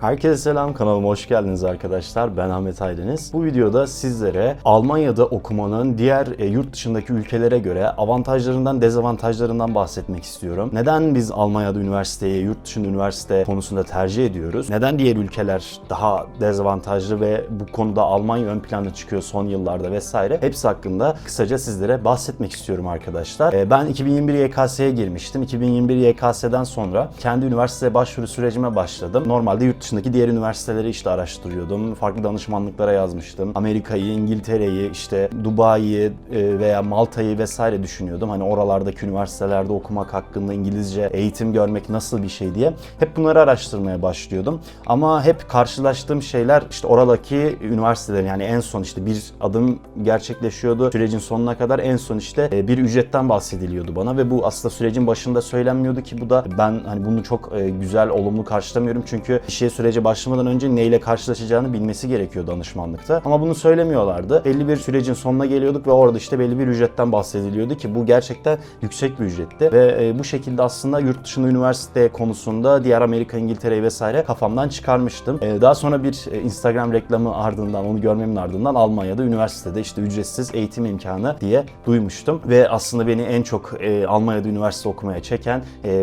Herkese selam kanalıma hoş geldiniz arkadaşlar. Ben Ahmet Aydeniz. Bu videoda sizlere Almanya'da okumanın diğer e, yurt dışındaki ülkelere göre avantajlarından dezavantajlarından bahsetmek istiyorum. Neden biz Almanya'da üniversiteye, yurt dışında üniversite konusunda tercih ediyoruz? Neden diğer ülkeler daha dezavantajlı ve bu konuda Almanya ön planda çıkıyor son yıllarda vesaire? Hepsi hakkında kısaca sizlere bahsetmek istiyorum arkadaşlar. E, Ben 2021 YKS'ye girmiştim. 2021 YKS'den sonra kendi üniversiteye başvuru sürecime başladım. Normalde yurt dışındaki diğer üniversiteleri işte araştırıyordum. Farklı danışmanlıklara yazmıştım. Amerika'yı, İngiltere'yi, işte Dubai'yi e, veya Malta'yı vesaire düşünüyordum. Hani oralardaki üniversitelerde okumak hakkında İngilizce eğitim görmek nasıl bir şey diye. Hep bunları araştırmaya başlıyordum. Ama hep karşılaştığım şeyler işte oradaki üniversitelerin yani en son işte bir adım gerçekleşiyordu. Sürecin sonuna kadar en son işte e, bir ücretten bahsediliyordu bana ve bu aslında sürecin başında söylenmiyordu ki bu da ben hani bunu çok e, güzel, olumlu karşılamıyorum. Çünkü kişiye sürece başlamadan önce neyle karşılaşacağını bilmesi gerekiyor danışmanlıkta. Ama bunu söylemiyorlardı. Belli bir sürecin sonuna geliyorduk ve orada işte belli bir ücretten bahsediliyordu ki bu gerçekten yüksek bir ücretti. Ve e, bu şekilde aslında yurt dışında üniversite konusunda diğer Amerika, İngiltere vesaire kafamdan çıkarmıştım. E, daha sonra bir e, Instagram reklamı ardından, onu görmemin ardından Almanya'da üniversitede işte ücretsiz eğitim imkanı diye duymuştum. Ve aslında beni en çok Almanya'da üniversite okumaya çeken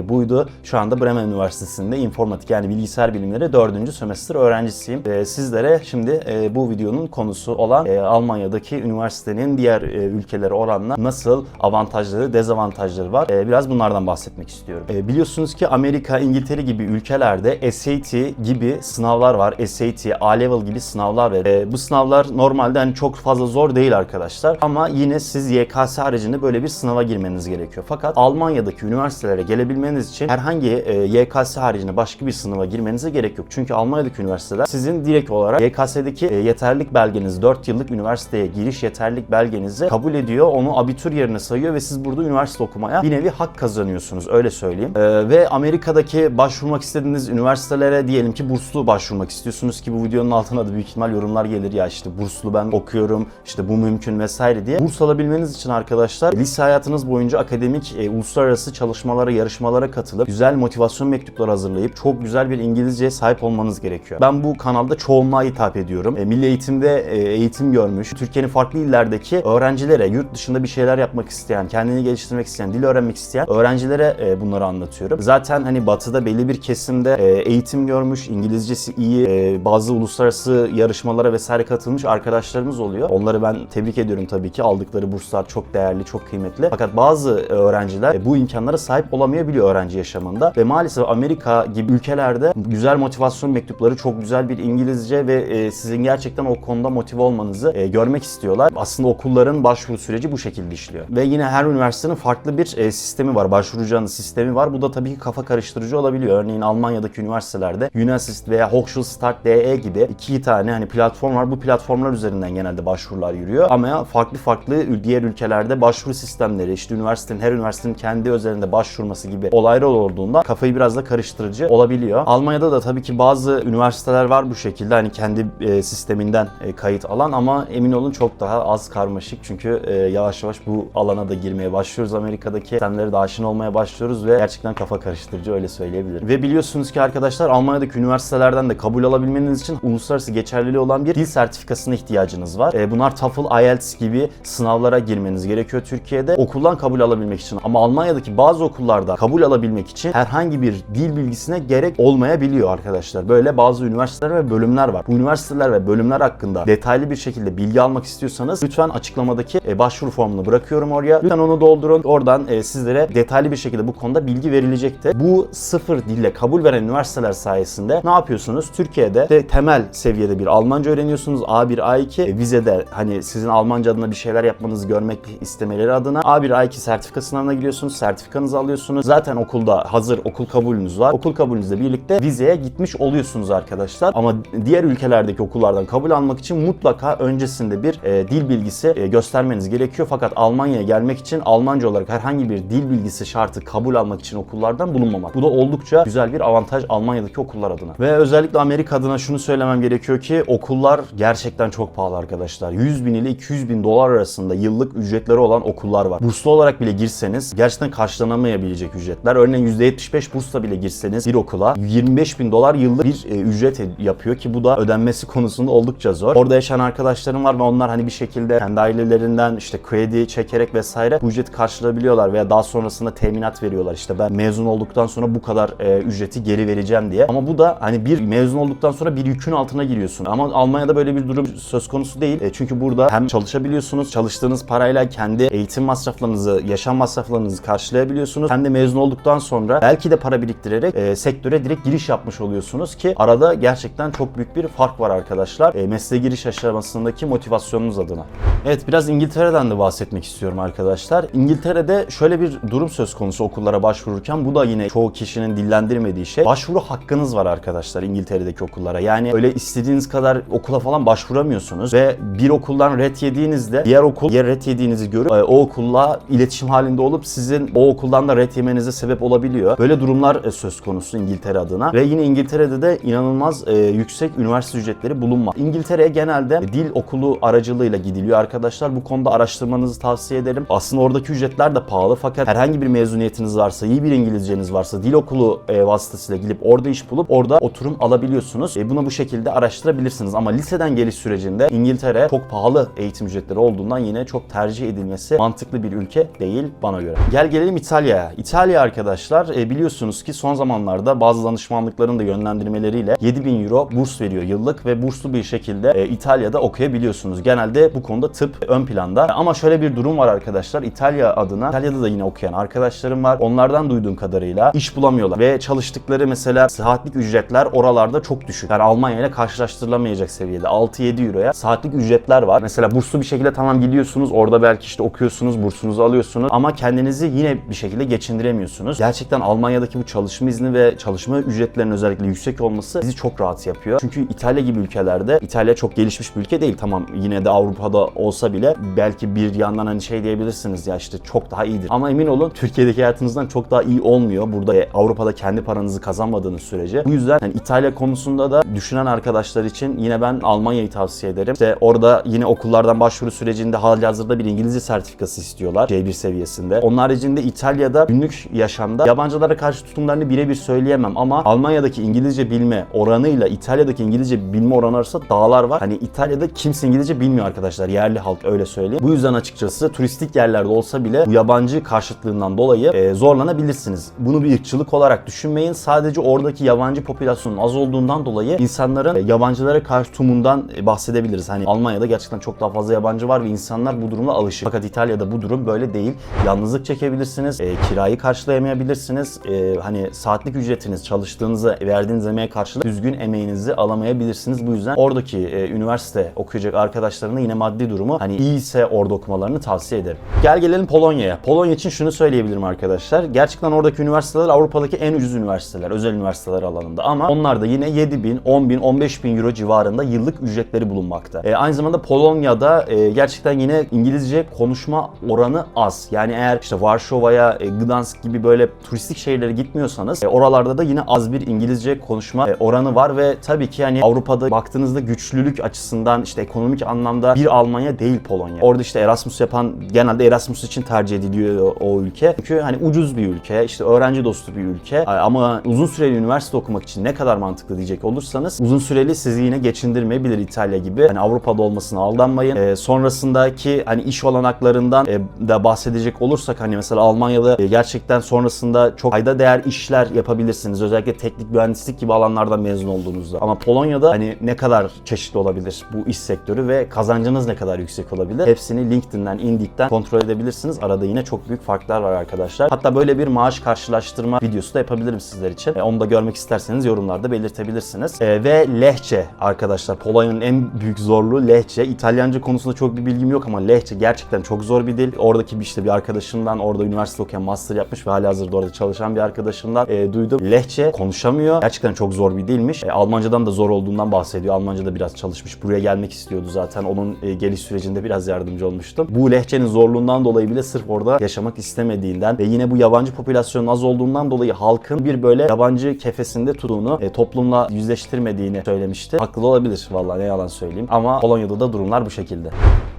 buydu. Şu anda Bremen Üniversitesi'nde informatik yani bilgisayar bilimleri 4. sömestr öğrencisiyim. E, sizlere şimdi e, bu videonun konusu olan e, Almanya'daki üniversitenin diğer e, ülkelere oranla nasıl avantajları, dezavantajları var. E, biraz bunlardan bahsetmek istiyorum. E, biliyorsunuz ki Amerika, İngiltere gibi ülkelerde SAT gibi sınavlar var. SAT, A-Level gibi sınavlar var. E, bu sınavlar normalde hani çok fazla zor değil arkadaşlar. Ama yine siz YKS haricinde böyle bir sınava girmeniz gerekiyor. Fakat Almanya'daki üniversitelere gelebilmeniz için herhangi e, YKS haricinde başka bir sınava girmenize gerek yok. Çünkü Almanya'daki üniversiteler sizin direkt olarak YKS'deki e, yeterlilik belgeniz, 4 yıllık üniversiteye giriş yeterlilik belgenizi kabul ediyor. Onu abitur yerine sayıyor ve siz burada üniversite okumaya bir nevi hak kazanıyorsunuz. Öyle söyleyeyim. E, ve Amerika'daki başvurmak istediğiniz üniversitelere diyelim ki burslu başvurmak istiyorsunuz ki bu videonun altına da büyük ihtimal yorumlar gelir ya işte burslu ben okuyorum işte bu mümkün vesaire diye. Burs alabilmeniz için arkadaşlar lise hayatınız boyunca akademik e, uluslararası çalışmalara, yarışmalara katılıp güzel motivasyon mektupları hazırlayıp çok güzel bir İngilizceye sahip olmanız gerekiyor. Ben bu kanalda çoğunluğa hitap ediyorum. E, milli eğitimde e, eğitim görmüş, Türkiye'nin farklı illerdeki öğrencilere, yurt dışında bir şeyler yapmak isteyen, kendini geliştirmek isteyen, dil öğrenmek isteyen öğrencilere e, bunları anlatıyorum. Zaten hani batıda belli bir kesimde e, eğitim görmüş, İngilizcesi iyi, e, bazı uluslararası yarışmalara vesaire katılmış arkadaşlarımız oluyor. Onları ben tebrik ediyorum tabii ki. Aldıkları burslar çok değerli, çok kıymetli. Fakat bazı öğrenciler e, bu imkanlara sahip olamayabiliyor öğrenci yaşamında ve maalesef Amerika gibi ülkelerde güzel motivasyon mektupları, çok güzel bir İngilizce ve e, sizin gerçekten o konuda motive olmanızı e, görmek istiyorlar. Aslında okulların başvuru süreci bu şekilde işliyor. Ve yine her üniversitenin farklı bir e, sistemi var, başvuracağınız sistemi var. Bu da tabii ki kafa karıştırıcı olabiliyor. Örneğin Almanya'daki üniversitelerde Unisys veya Hochschulstart DE gibi iki tane hani platform var. Bu platformlar üzerinden genelde başvurular yürüyor. Ama farklı farklı diğer ülkelerde başvuru sistemleri, işte üniversitenin her üniversitenin kendi özelinde başvurması gibi olaylar olduğunda kafayı biraz da karıştırıcı olabiliyor. Almanya'da da tabii ki bazı üniversiteler var bu şekilde hani kendi e, sisteminden e, kayıt alan ama emin olun çok daha az karmaşık çünkü e, yavaş yavaş bu alana da girmeye başlıyoruz. Amerika'daki sistemlere de aşina olmaya başlıyoruz ve gerçekten kafa karıştırıcı öyle söyleyebilirim. Ve biliyorsunuz ki arkadaşlar Almanya'daki üniversitelerden de kabul alabilmeniz için uluslararası geçerliliği olan bir dil sertifikasına ihtiyacınız var. Bunlar TOEFL, IELTS gibi sınavlara girmeniz gerekiyor Türkiye'de okuldan kabul alabilmek için. Ama Almanya'daki bazı okullarda kabul alabilmek için herhangi bir dil bilgisine gerek olmayabiliyor arkadaşlar. Böyle bazı üniversiteler ve bölümler var. Bu üniversiteler ve bölümler hakkında detaylı bir şekilde bilgi almak istiyorsanız lütfen açıklamadaki e, başvuru formunu bırakıyorum oraya. Lütfen onu doldurun. Oradan e, sizlere detaylı bir şekilde bu konuda bilgi verilecektir. Bu sıfır dille kabul veren üniversiteler sayesinde ne yapıyorsunuz? Türkiye'de de temel seviyede bir Almanca öğreniyorsunuz. A1, A2 e, vizede hani sizin Almanca adına bir şeyler yapmanızı görmek istemeleri adına A1, A2 sertifika sınavına giriyorsunuz. Sertifikanızı alıyorsunuz. Zaten okulda hazır okul kabulünüz var. Okul kabulünüzle birlikte vizeye gitmiş oluyorsunuz arkadaşlar. Ama diğer ülkelerdeki okullardan kabul almak için mutlaka öncesinde bir e, dil bilgisi e, göstermeniz gerekiyor. Fakat Almanya'ya gelmek için Almanca olarak herhangi bir dil bilgisi şartı kabul almak için okullardan bulunmamak. Bu da oldukça güzel bir avantaj Almanya'daki okullar adına. Ve özellikle Amerika adına şunu söylemem gerekiyor ki okullar gerçekten çok pahalı arkadaşlar. 100 bin ile 200 bin dolar arasında yıllık ücretleri olan okullar var. Burslu olarak bile girseniz gerçekten karşılanamayabilecek ücretler. Örneğin %75 bursla bile girseniz bir okula 25 bin dolar yıllık bir e, ücret yapıyor ki bu da ödenmesi konusunda oldukça zor. Orada yaşayan arkadaşlarım var ve onlar hani bir şekilde kendi ailelerinden işte kredi çekerek vesaire bu ücreti karşılayabiliyorlar veya daha sonrasında teminat veriyorlar. İşte ben mezun olduktan sonra bu kadar e, ücreti geri vereceğim diye. Ama bu da hani bir mezun olduktan sonra bir yükün altına giriyorsun. Ama Almanya'da böyle bir durum söz konusu değil. E, çünkü burada hem çalışabiliyorsunuz, çalıştığınız parayla kendi eğitim masraflarınızı, yaşam masraflarınızı karşılayabiliyorsunuz. Hem de mezun olduktan sonra belki de para biriktirerek e, sektöre direkt giriş yapmış oluyorsunuz ki arada gerçekten çok büyük bir fark var arkadaşlar. E, mesleğe giriş aşamasındaki motivasyonunuz adına. Evet biraz İngiltere'den de bahsetmek istiyorum arkadaşlar. İngiltere'de şöyle bir durum söz konusu okullara başvururken bu da yine çoğu kişinin dillendirmediği şey. Başvuru hakkınız var arkadaşlar İngiltere'deki okullara. Yani öyle istediğiniz kadar okula falan başvuramıyorsunuz ve bir okuldan ret yediğinizde diğer okul diğer ret yediğinizi görüp e, o okulla iletişim halinde olup sizin o okuldan da ret yemenize sebep olabiliyor. Böyle durumlar e, söz konusu İngiltere adına ve yine İngiltere'de de inanılmaz e, yüksek üniversite ücretleri bulunmak. İngiltere'ye genelde dil okulu aracılığıyla gidiliyor arkadaşlar. Bu konuda araştırmanızı tavsiye ederim. Aslında oradaki ücretler de pahalı fakat herhangi bir mezuniyetiniz varsa, iyi bir İngilizceniz varsa dil okulu e, vasıtasıyla gidip orada iş bulup orada oturum alabiliyorsunuz. E, bunu bu şekilde araştırabilirsiniz ama liseden geliş sürecinde İngiltere çok pahalı eğitim ücretleri olduğundan yine çok tercih edilmesi mantıklı bir ülke değil bana göre. Gel gelelim İtalya'ya. İtalya arkadaşlar e, biliyorsunuz ki son zamanlarda bazı danışmanlıkların da yönlendirmeleriyle 7000 euro burs veriyor yıllık ve burslu bir şekilde e, İtalya'da okuyabiliyorsunuz. Genelde bu konuda tıp ön planda. Ama şöyle bir durum var arkadaşlar. İtalya adına İtalya'da da yine okuyan arkadaşlarım var. Onlardan duyduğum kadarıyla iş bulamıyorlar ve çalıştıkları mesela saatlik ücretler oralarda çok düşük. Yani Almanya ile karşılaştırılamayacak seviyede. 6-7 euroya saatlik ücretler var. Mesela burslu bir şekilde tamam gidiyorsunuz. Orada belki işte okuyorsunuz, bursunuzu alıyorsunuz ama kendinizi yine bir şekilde geçindiremiyorsunuz. Gerçekten Almanya'daki bu çalışma izni ve çalışma ücretlerinin özellikle yüksek olması bizi çok rahat yapıyor. Çünkü İtalya gibi ülkelerde İtalya çok gelişmiş bir ülke değil. Tamam yine de Avrupa'da olsa bile belki bir yandan hani şey diyebilirsiniz ya işte çok daha iyidir. Ama emin olun Türkiye'deki hayatınızdan çok daha iyi olmuyor. Burada e, Avrupa'da kendi paranızı kazanmadığınız sürece. Bu yüzden hani İtalya konusunda da düşünen arkadaşlar için yine ben Almanya'yı tavsiye ederim. İşte orada yine okullardan başvuru sürecinde halihazırda bir İngilizce sertifikası istiyorlar C1 seviyesinde. Onun haricinde İtalya'da günlük yaşamda yabancılara karşı tutumlarını birebir söyleyemem ama Almanya'daki İngilizce bilme oranıyla İtalya'daki İngilizce bilme oranı arasında dağlar var. Hani İtalya'da kimse İngilizce bilmiyor arkadaşlar. Yerli halk öyle söyleyeyim. Bu yüzden açıkçası turistik yerlerde olsa bile bu yabancı karşıtlığından dolayı e, zorlanabilirsiniz. Bunu bir ırkçılık olarak düşünmeyin. Sadece oradaki yabancı popülasyonun az olduğundan dolayı insanların e, yabancılara karşı tutumundan e, bahsedebiliriz. Hani Almanya'da gerçekten çok daha fazla yabancı var ve insanlar bu durumla alışık. Fakat İtalya'da bu durum böyle değil. Yalnızlık çekebilirsiniz, e, kirayı karşılayamayabilirsiniz. E, hani saatlik ücretiniz, çalıştığınızı verdiğiniz emeğe karşılık düzgün emeğinizi alamayabilirsiniz. Bu yüzden oradaki e, üniversite okuyacak arkadaşlarına yine maddi durumu hani iyiyse orada okumalarını tavsiye ederim. Gel gelelim Polonya'ya. Polonya için şunu söyleyebilirim arkadaşlar. Gerçekten oradaki üniversiteler Avrupa'daki en ucuz üniversiteler, özel üniversiteler alanında. Ama onlar da yine 7 bin, 10 bin, 15 bin euro civarında yıllık ücretleri bulunmakta. E, aynı zamanda Polonya'da e, gerçekten yine İngilizce konuşma oranı az. Yani eğer işte Varşova'ya, e, Gdansk gibi böyle turistik şehirlere gitmiyorsanız e, oralarda da yine az bir İngilizce konuşma e, oranı var ve tabii ki hani Avrupa'da baktığınızda güçlülük açısından işte ekonomik anlamda bir Almanya değil Polonya. Orada işte Erasmus yapan genelde Erasmus için tercih ediliyor o ülke. Çünkü hani ucuz bir ülke, işte öğrenci dostu bir ülke ama uzun süreli üniversite okumak için ne kadar mantıklı diyecek olursanız uzun süreli sizi yine geçindirmeyebilir İtalya gibi. Hani Avrupa'da olmasına aldanmayın. E, sonrasındaki hani iş olanaklarından e, da bahsedecek olursak hani mesela Almanya'da e, gerçekten sonrasında çok fayda değer işler yapabilirsiniz. Özellikle teknik mühendislik gibi alanlardan mezun olduğunuzda. Ama Polonya'da hani ne kadar çeşitli olabilir bu iş sektörü ve kazancınız ne kadar yüksek olabilir? Hepsini LinkedIn'den, Indeed'den kontrol edebilirsiniz. Arada yine çok büyük farklar var arkadaşlar. Hatta böyle bir maaş karşılaştırma videosu da yapabilirim sizler için. E, onu da görmek isterseniz yorumlarda belirtebilirsiniz. E, ve lehçe arkadaşlar. Polonya'nın en büyük zorluğu lehçe. İtalyanca konusunda çok bir bilgim yok ama lehçe gerçekten çok zor bir dil. Oradaki bir işte bir arkadaşımdan orada üniversite okuyan master yapmış ve halihazırda orada çalışan bir arkadaşımdan e, duydum. Lehçe konuşamıyor. Gerçekten çok zor bir dilmiş. E, Almancadan da zor olduğundan bahsediyor. Almanca'da biraz çalışmış. Buraya gelmek istiyordu zaten. Onun e, geliş sürecinde biraz yardımcı olmuştum. Bu lehçenin zorluğundan dolayı bile sırf orada yaşamak istemediğinden ve yine bu yabancı popülasyonun az olduğundan dolayı halkın bir böyle yabancı kefesinde tuttuğunu, e, toplumla yüzleştirmediğini söylemişti. Haklı olabilir vallahi ne yalan söyleyeyim. Ama Polonya'da da durumlar bu şekilde.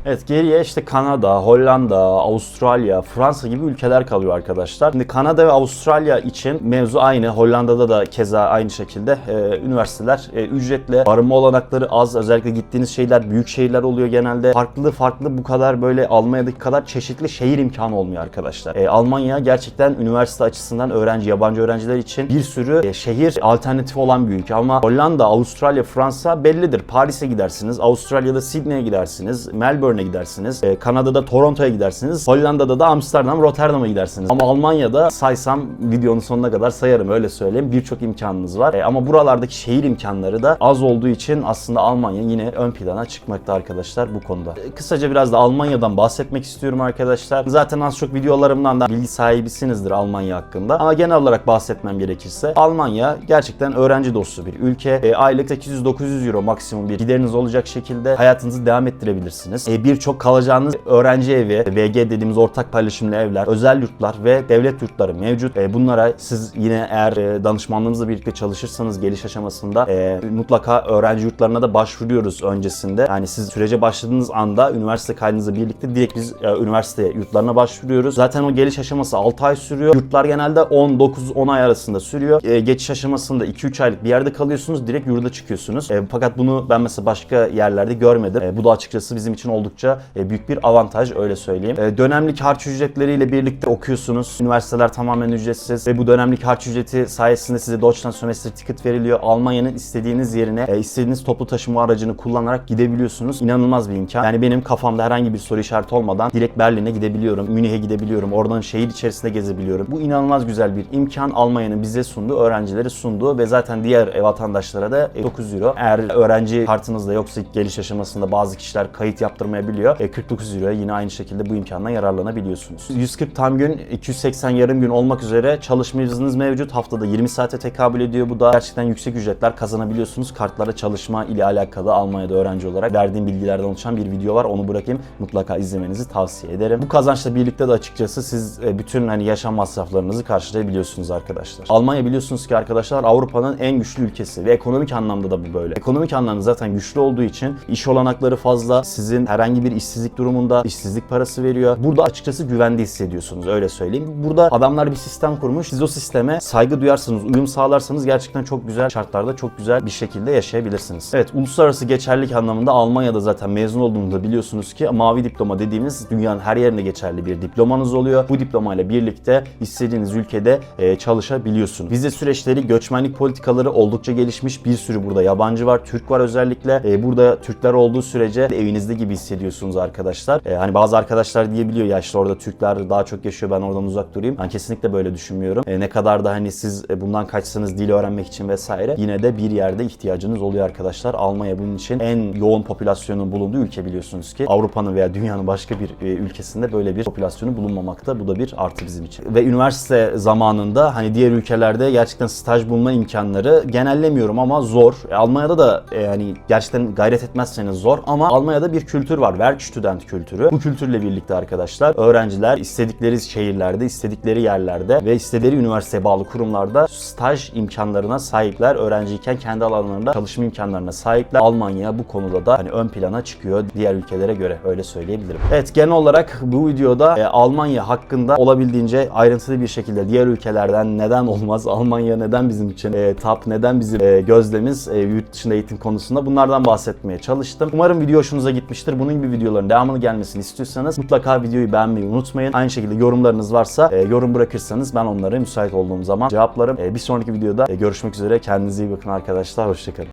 Evet geriye işte Kanada, Hollanda, Avustralya, Fransa gibi ülkeler kalıyor arkadaşlar. Şimdi Kanada ve Avustralya için mevzu aynı. Hollanda'da da keza aynı şekilde e, üniversiteler e, ücretli. Barınma olanakları az. Özellikle gittiğiniz şeyler büyük şehirler oluyor genelde. Farklı farklı bu kadar böyle Almanya'daki kadar çeşitli şehir imkanı olmuyor arkadaşlar. E, Almanya gerçekten üniversite açısından öğrenci, yabancı öğrenciler için bir sürü e, şehir alternatifi olan bir ülke. Ama Hollanda, Avustralya, Fransa bellidir. Paris'e gidersiniz. Avustralya'da Sydney'e gidersiniz. Melbourne'e gidersiniz. E, Kanada'da Toronto'ya gidersiniz. Hollanda'da da Amsterdam, Rotterdam'a gidersiniz. Ama Almanya'da saysam videonun sonuna kadar sayarım öyle söyleyeyim. Birçok imkanınız var. E, ama buralardaki şehir imkanları da az olduğu için aslında Almanya yine ön plana çıkmakta arkadaşlar bu konuda. E, kısaca biraz da Almanya'dan bahsetmek istiyorum arkadaşlar. Zaten az çok videolarımdan da bilgi sahibisinizdir Almanya hakkında. Ama genel olarak bahsetmem gerekirse Almanya gerçekten öğrenci dostu bir ülke. E, aylık 800-900 euro maksimum bir gideriniz olacak şekilde hayatınızı devam ettirebilirsiniz. E, Birçok kalacağınız öğrenci evi, VG dediğimiz ortak paylaşımlı evler, özel yurtlar ve devlet yurtları mevcut. E, bunlara siz yine eğer e, danışmanlığınızla birlikte çalışırsanız geliş aşamasında e, mutlaka öğrenci yurtlarına da başvuruyoruz öncesinde. Yani siz sürece başladığınız anda üniversite kaydınızla birlikte direkt biz üniversite yurtlarına başvuruyoruz. Zaten o geliş aşaması 6 ay sürüyor. Yurtlar genelde 10-9-10 ay arasında sürüyor. Geçiş aşamasında 2-3 aylık bir yerde kalıyorsunuz. Direkt yurda çıkıyorsunuz. Fakat bunu ben mesela başka yerlerde görmedim. Bu da açıkçası bizim için oldukça e, büyük bir avantaj öyle söyleyeyim. E, dönemlik harç ücretleriyle birlikte okuyorsunuz. Üniversiteler tamamen ücretsiz ve bu dönemlik harç ücreti sayesinde size Deutschland Semester Ticket veriliyor. Almanya'nın istediğiniz yerine e, istediğiniz toplu taşıma aracını kullanarak gidebiliyorsunuz. İnanılmaz bir imkan. Yani benim kafamda herhangi bir soru işareti olmadan direkt Berlin'e gidebiliyorum. Münih'e gidebiliyorum. Oradan şehir içerisinde gezebiliyorum. Bu inanılmaz güzel bir imkan. Almanya'nın bize sunduğu, öğrencilere sunduğu ve zaten diğer vatandaşlara da e, 9 euro. Eğer öğrenci kartınızda yoksa ilk geliş aşamasında bazı kişiler kayıt yaptırmayabiliyor. E, 49 euroya yine aynı şekilde bu imkandan yararlanabiliyorsunuz. 140 tam gün, 280 yarım gün olmak üzere çalışma izniniz mevcut. Haftada 20 saate tekabül ediyor. Bu da gerçekten yüksek ücretler kazanabiliyorsunuz. Kartlara çalışma ile alakalı Almanya'da öğrenci olarak verdiğim bilgilerden oluşan bir video var. Onu bırakayım. Mutlaka izlemenizi tavsiye ederim. Bu kazançla birlikte de açıkçası siz e, bütün hani yaşam masraflarınızı karşılayabiliyorsunuz arkadaşlar. Almanya biliyorsunuz ki arkadaşlar Avrupa'nın en güçlü ülkesi ve ekonomik anlamda da bu böyle. Ekonomik anlamda zaten güçlü olduğu için iş olanakları fazla. Sizin herhangi bir işsizlik durumunda işsizlik parası veriyor. Burada açıkçası güvende hissediyorsunuz öyle söyleyeyim. Burada adamlar bir sistem kurmuş. Siz o sisteme saygı duyarsanız, uyum sağlarsanız gerçekten çok güzel şartlarda çok güzel bir şekilde yaşayabilirsiniz. Evet, uluslararası geçerlilik anlamında Almanya'da zaten mezun olduğunuzda biliyorsunuz ki mavi diploma dediğimiz dünyanın her yerinde geçerli bir diplomanız oluyor. Bu diplomayla birlikte istediğiniz ülkede e, çalışabiliyorsunuz. Vize süreçleri, göçmenlik politikaları oldukça gelişmiş. Bir sürü burada yabancı var, Türk var özellikle. E, burada Türkler olduğu sürece evinizde gibi hissediyorsunuz arkadaşlar. E, hani bazı arkadaşlar diyebiliyor ya işte orada Türkler daha çok yaşıyor ben oradan uzak durayım. Ben kesinlikle böyle düşünmüyorum. E, ne kadar da hani siz e, bundan kaçsanız dil öğrenmek için vesaire yine de bir yerde ihtiyacınız oluyor arkadaşlar. Almanya bunun için en yoğun popülasyonun bulunduğu ülke biliyorsunuz ki. Avrupa'nın veya dünyanın başka bir e, ülkesinde böyle bir popülasyonu bulunmamakta. Bu da bir artı bizim için. Ve üniversite zamanında hani diğer ülkelerde gerçekten staj bulma imkanları genellemiyorum ama zor. E, Almanya'da da e, hani gerçekten gayret etmezseniz zor ama Almanya'da bir kültür var. Werkstudent kültürü. Bu kültürle birlikte arkadaşlar öğrenciler istedikleri şehirlerde, istedikleri yerlerde ve istedikleri üniversiteye bağlı kurumlarda staj imkanlarına sahipler. Öğrenciyken kendi alanlarında çalışma imkanlarına sahipler. Almanya bu konuda da hani ön plana çıkıyor diğer ülkelere göre öyle söyleyebilirim. Evet genel olarak bu videoda e, Almanya hakkında olabildiğince ayrıntılı bir şekilde diğer ülkelerden neden olmaz, Almanya neden bizim için e, top, neden bizim e, gözlemiz e, yurt dışında eğitim konusunda bunlardan bahsetmeye çalıştım. Umarım video hoşunuza gitmiştir. Bunun gibi videoların devamını gelmesini istiyorsanız mutlaka videoyu beğenmeyi unutmayın. Aynı şekilde yorumlarınız varsa e, yorum bırakırsanız ben onları müsait olduğum zaman cevaplarım. E, bir sonraki videoda e, görüşmek üzere. Kendinize iyi bakın arkadaşlar. Hoşçakalın.